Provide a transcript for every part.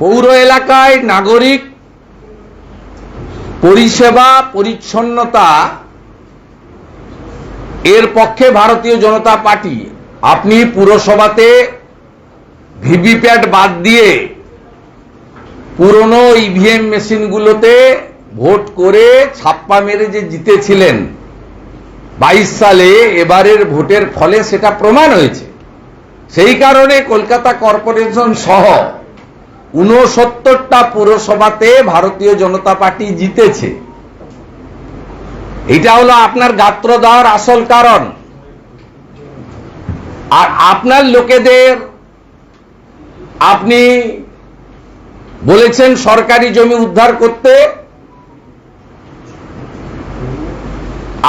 পৌর এলাকায় নাগরিক পরিষেবা পরিচ্ছন্নতা এর পক্ষে ভারতীয় জনতা পার্টি। আপনি পুরসভাতে ভিভিপ্যাট বাদ দিয়ে পুরনো ইভিএম মেশিনগুলোতে ভোট করে ছাপ্পা মেরে যে জিতেছিলেন, বাইশ সালে এবারের ভোটের ফলে সেটা প্রমাণ হয়েছে। সেই কারণে কলকাতা কর্পোরেশন সহ উনসত্তরটা পুরসভাতে ভারতীয় জনতা পার্টি জিতেছে। এটা হলো আপনার গাত্র দেওয়ার আসল কারণ। আর আপনার লোকেদের আপনি বলেছেন সরকারি জমি উদ্ধার করতে।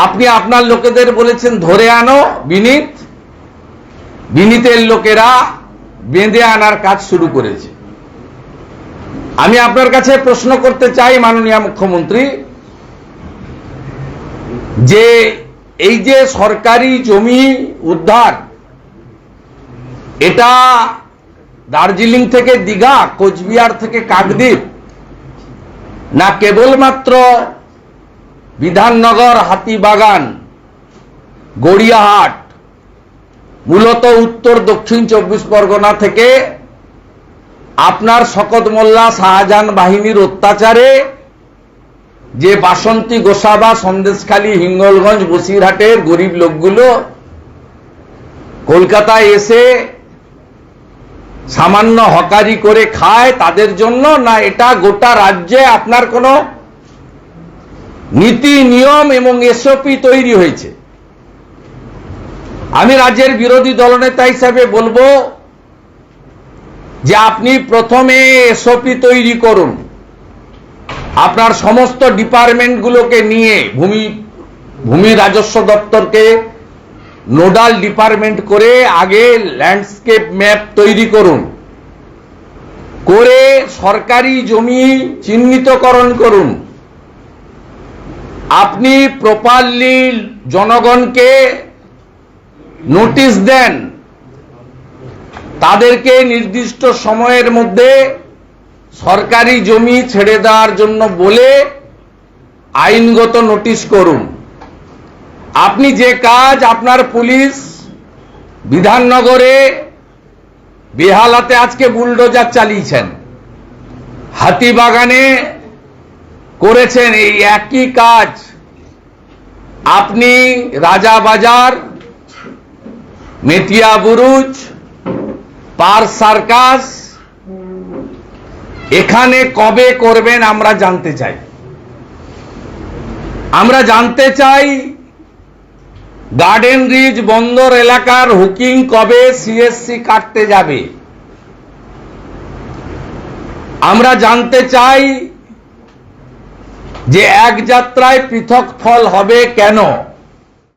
আপনি আপনার লোকেদের বলেছেন ধরে আনো বিনীত। বিনীতের লোকেরা বেঁধে আনার কাজ শুরু করেছে। আমি আপনার কাছে প্রশ্ন করতে চাই, মাননীয় মুখ্যমন্ত্রী। যে এই যে সরকারি জমি উদ্ধার, এটা দার্জিলিং থেকে দীঘা, কোচবিহার থেকে কাকদ্বীপ, না কেবলমাত্র বিধাননগর, হাতিবাগান, গড়িয়াহাট, মূলত উত্তর দক্ষিণ চব্বিশ পরগনা থেকে আপনার শকত মোল্লা শাহজাহান বাহিনীর অত্যাচারে যে বাসন্তী গোসাবা সন্দেশখালী হিঙ্গলগঞ্জ বসিরহাটের গরিব লোকগুলো কলকাতায় এসে সামান্য হকারি করে খায়, তাদের জন্য না এটা গোটা রাজ্যে আপনার কোনো নীতি, নিয়ম এবং এসওপি তৈরি হয়েছে? আমি রাজ্যের বিরোধী দলনেতা হিসাবে বলব যে আপনি প্রথমে এসওপি তৈরি করুন। আপনার সমস্ত ডিপার্টমেন্টগুলোকে নিয়ে ভূমি ভূমি রাজস্ব দপ্তরকে নোডাল ডিপার্টমেন্ট করে আগে ল্যান্ডস্কেপ ম্যাপ তৈরি করুন। করে সরকারি জমি চিহ্নিতকরণ করুন। আপনি প্রপারলি জনগণকে নোটিশ দেন। তাদেরকে নির্দিষ্ট সময়ের মধ্যে সরকারি জমি ছেড়ে দেওয়ার জন্য বলে আইনগত নোটিশ করুন। আপনি যে কাজ আপনার পুলিশ বিধাননগরে বেহালাতে আজকে বুলডোজার চালিয়েছেন, হাতিবাগানে করেছেন, এই একই কাজ আপনি Rajabazar, Metiabruz Park Circus, এখানে কবে করবেন আমরা জানতে চাই। আমরা জানতে চাই গার্ডেন রিজ বন্দর এলাকার হুকিং কবে সিএসসি কাটতে যাবে। আমরা জানতে চাই যে এক যাত্রায় পৃথক ফল হবে কেন?